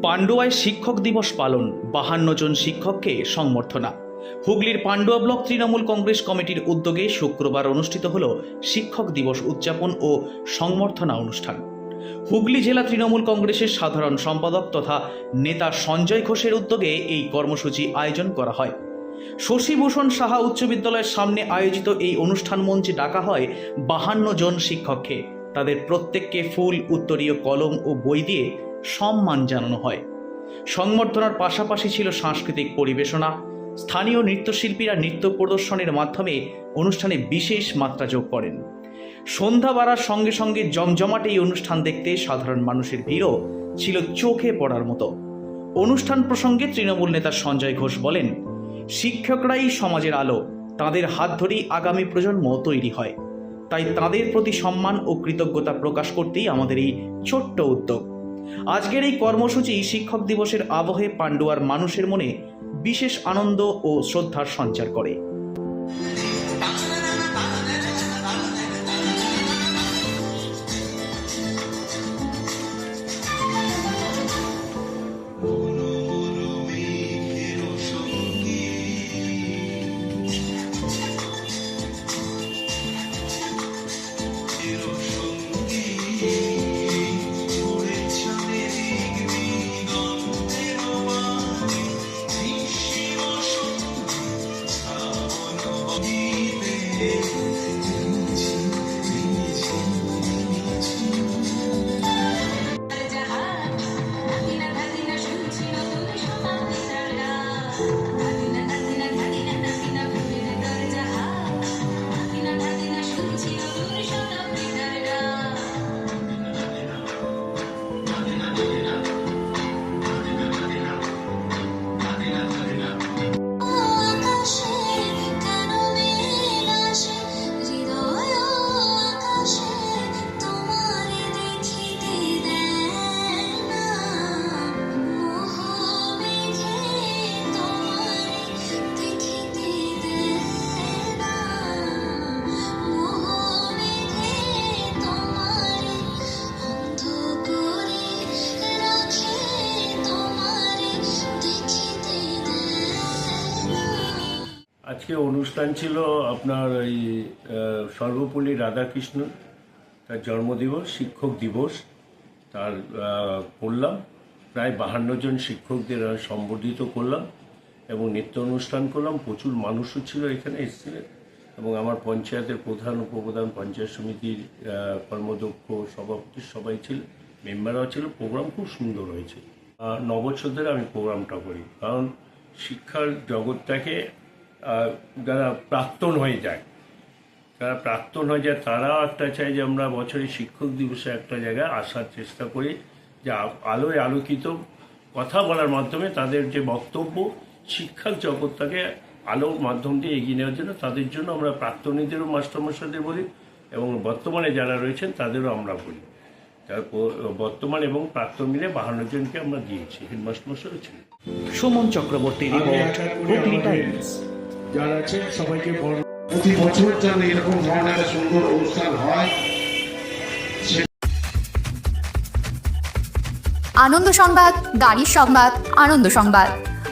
পান্ডুয়ায় শিক্ষক দিবস পালন, বাহান্ন জন শিক্ষককে সংবর্ধনা। হুগলির পান্ডুয়া ব্লক তৃণমূল কংগ্রেস কমিটির উদ্যোগে শুক্রবার অনুষ্ঠিত হল শিক্ষক দিবস উদযাপন ও সংবর্ধনা অনুষ্ঠান। হুগলি জেলা তৃণমূল কংগ্রেসের সাধারণ সম্পাদক তথা নেতা সঞ্জয় ঘোষের উদ্যোগে এই কর্মসূচি আয়োজন করা হয়। শশীভূষণ সাহা উচ্চ বিদ্যালয়ের সামনে আয়োজিত এই অনুষ্ঠান মঞ্চে ডাকা হয় বাহান্ন জন শিক্ষককে। তাদের প্রত্যেককে ফুল, উত্তরীয় কলম ও বই দিয়ে সম্মান জানানো হয়। সংবর্ধনার পাশাপাশি ছিল সাংস্কৃতিক পরিবেশনা। স্থানীয় নৃত্যশিল্পীরা নৃত্য প্রদর্শনের মাধ্যমে অনুষ্ঠানে বিশেষ মাত্রা যোগ করেন। সন্ধ্যা বাড়ার সঙ্গে সঙ্গে জমজমাট এই অনুষ্ঠান দেখতে সাধারণ মানুষের ভিড়ও ছিল চোখে পড়ার মতো। অনুষ্ঠান প্রসঙ্গে তৃণমূল নেতা সঞ্জয় ঘোষ বলেন, শিক্ষকরাই সমাজের আলো, তাদের হাত ধরেই আগামী প্রজন্ম তৈরি হয়। তাই তাদের প্রতি সম্মান ও কৃতজ্ঞতা প্রকাশ করতেই আমাদের এই ছোট্ট উদ্যোগ। আজকের এই কর্মসূচি শিক্ষক দিবসের আবহে পাণ্ডুয়ার মানুষের মনে বিশেষ আনন্দ ও শ্রদ্ধার সঞ্চার করে। আজকে অনুষ্ঠান ছিল আপনার এই সর্বপল্লী রাধাকৃষ্ণ তার জন্মদিবস শিক্ষক দিবস তার করলাম। প্রায় বাহান্ন জন শিক্ষকদের সম্বর্ধিত করলাম এবং নৃত্য অনুষ্ঠান করলাম। প্রচুর মানুষও ছিল এখানে এসেছিলেন এবং আমার পঞ্চায়েতের প্রধান উপপ্রধান পঞ্চায়েত সমিতির কর্মদক্ষ সভাপতি সবাই ছিল মেম্বাররাও ছিল। প্রোগ্রাম খুব সুন্দর হয়েছে। আহ, ন ধরে আমি প্রোগ্রামটা করি। কারণ শিক্ষার জগৎটাকে যারা প্রাক্তন হয়ে যায়। যারা প্রাক্তন হয়ে যায় তারাও একটা চায় যে আমরা বছরে শিক্ষক দিবসে একটা জায়গায় আসার চেষ্টা করি যে আলোয় আলোকিত কথা বলার মাধ্যমে তাদের যে বক্তব্য শিক্ষার জগৎটাকে আলোর মাধ্যম দিয়ে এগিয়ে নেওয়ার জন্য তাদের জন্য আমরা প্রাক্তনীদেরও মাস্টারমশাইদের বলি এবং বর্তমানে যারা রয়েছেন তাদেরও আমরা বলি। তারপর বর্তমান এবং প্রাক্তন মিলে বাহান্ন জনকে আমরা দিয়েছি হেডমাস্টারমশাইও ছিলেন। Suman Chakraborty report Hooghly Times. যারা আছেন, সবাইকে প্রতি বছর যেন এরকম ধরনের সুন্দর অনুষ্ঠান হয় আনন্দ সংবাদ, গাড়ির সংবাদ, আনন্দ সংবাদ।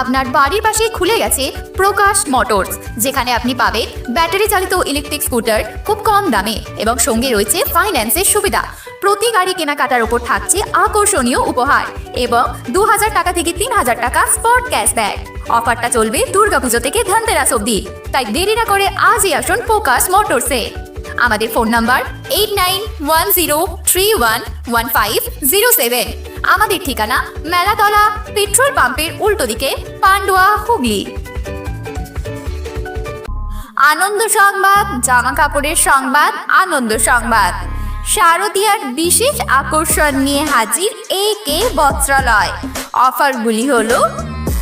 আপনার বাড়ির পাশেই খুলে গেছে প্রকাশ মোটরস, যেখানে আপনি পাবেন ব্যাটারি চালিত ইলেকট্রিক স্কুটার খুব কম দামে এবং সঙ্গে রয়েছে ফাইন্যান্সের সুবিধা। প্রতি গাড়ি কেনাকাটার উপর থাকছে আকর্ষণীয় উপহার এবং দু হাজার টাকা থেকে তিন হাজার টাকা স্পট ক্যাশব্যাক অফারটা চলবে দুর্গাপুজো থেকে ধনতেরাস অবধি। তাই দেরি না করে আজই আসুন প্রকাশ মোটরসে আমাদের phone number eight nine one zero three one one five zero seven. আমাদের ঠিকানা মেলাতলা পেট্রোল পাম্পের উল্টো দিকে পান্ডুয়া হুগলি। আনন্দ সংবাদ, জামা কাপড়ের সংবাদ, আনন্দ সংবাদ। শারদীয়ার বিশেষ আকর্ষণ নিয়ে হাজির এ কে বস্ত্রালয়। অফারগুলি হলো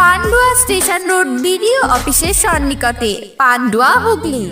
পান্ডুয়া স্টেশন রোড বিডিও অফিসের সন্নিকটে পান্ডুয়া হুগলি।